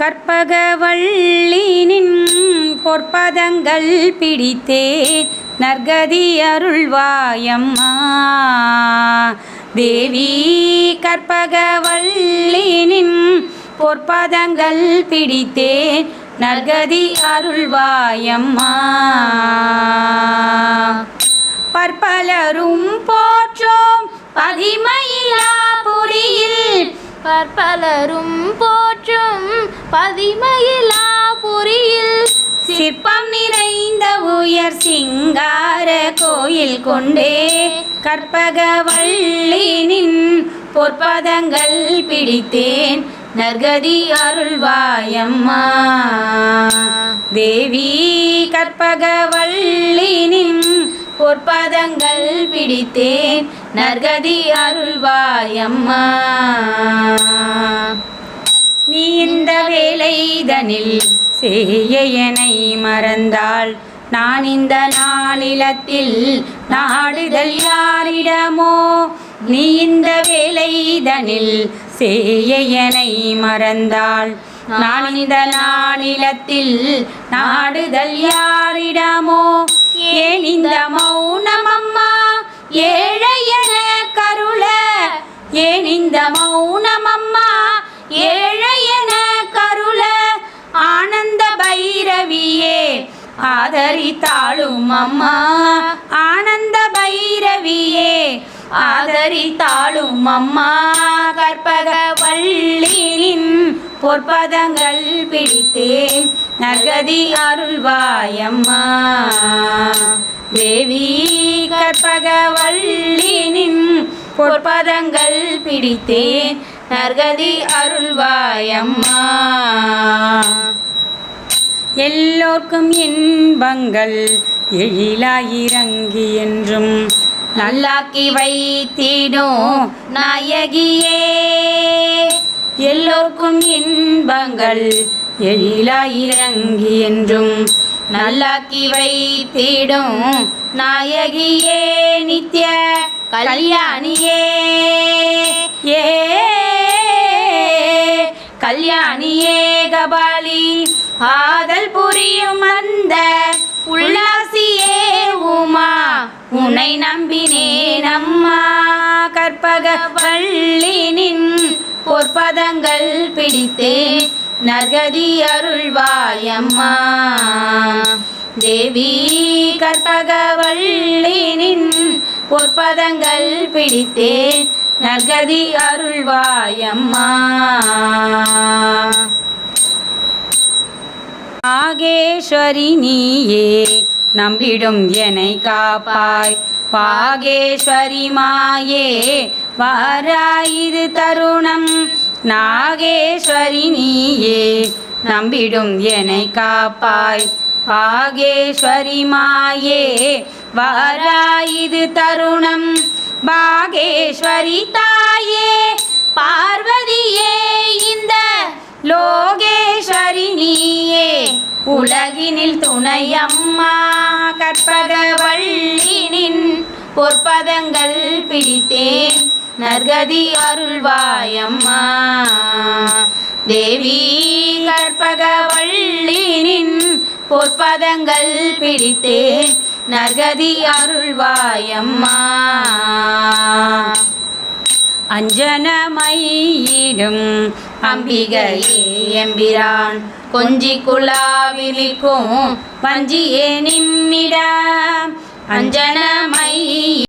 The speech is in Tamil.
கற்பகவள்ளினின் பொற்பதங்கள் பிடித்தேன் நற்கதி அருள்வாயம்மா. தேவி கற்பகவள்ளினின் பொற்பதங்கள் பிடித்தேன் நற்கதி அருள்வாயம்மா. பற்பலரும் போற்றோம் பதிமையிலா புரியில் பற்பலரும் போ பதிமயிலா புரியில் சிற்பம் நிறைந்த உயர் சிங்கார கோயில் கொண்டே கற்பக வள்ளினின் பொற்பதங்கள் பிடித்தேன். நர்கதி அருள்வாயம்மா. தேவி கற்பகவள்ளினின் பொற்பதங்கள் பிடித்தேன். நர்கதி அருள்வாயம்மா. வேலைதனில் செய்யனை மறந்தாள் நான் இந்த நாளிலத்தில் நாடுதல் யாரிடமோ? நீ இந்த வேலைதனில் செய்யனை மறந்தாள் நான் இந்த நாளிலத்தில் நாடுதல் யாரிடமோ? ஏன் இந்த மௌனம் அம்மா ஆதரித்தாளும் அம்மா. ஆனந்த பைரவியே ஆதரித்தாளும் அம்மா. கற்பக கற்பகவள்ளினின் பொற்பதங்கள் பிடித்தேன். நகதி அருள்வாயம்மா. தேவி கற்பக வள்ளினின் பொற்பதங்கள் பிடித்தேன். நர்கதி அருள்வாயம்மா. எல்லோர்க்கும் இன்பங்கள் எழிலாயிரங்கி என்றும் நல்லாக்கி வைத்திடும் நாயகியே. எல்லோர்க்கும் இன்பங்கள் எழிலாயிரங்கி என்றும் நல்லாக்கி வைத்திடும் நாயகியே நித்ய கல்யாணியே. ஏ கல்யாணி ஆதல் புரியும் அந்த உல்லாசியே உமா. உன்னை நம்பினேன் அம்மா கற்பகவள்ளினின் பொற்பதங்கள் பிடித்தேன் நர்கதி அருள்வாயம்மா தேவி கற்பகவள்ளினின் பொற்பதங்கள் பிடித்தேன் நர்கதி அருள்வாயம்மா வாகேஸ்வரி நீயே நம்பிடும் என்னை காப்பாய். வாகேஸ்வரி மாயே வாராயிது தருணம். நாகேஸ்வரி நீயே நம்பிடும் என்னை காப்பாய். பாகேஸ்வரி மாயே வாராயிது தருணம். பாகேஸ்வரி தாயே பார்வதியே உலகினில் துணையம்மா கற்பக வள்ளினின் பொற்பதங்கள் பிடித்தேன். நர்கதி அருள்வாயம்மா தேவி கற்பக வள்ளினின் பொற்பதங்கள் பிடித்தேன். நர்கதி அருள்வாயம்மா. அஞ்சனமையிடும் அம்பிகையே எம்பிரான். கொஞ்சி குலாவிலிக்கும் வஞ்சியே நிம்மிட அஞ்சனமை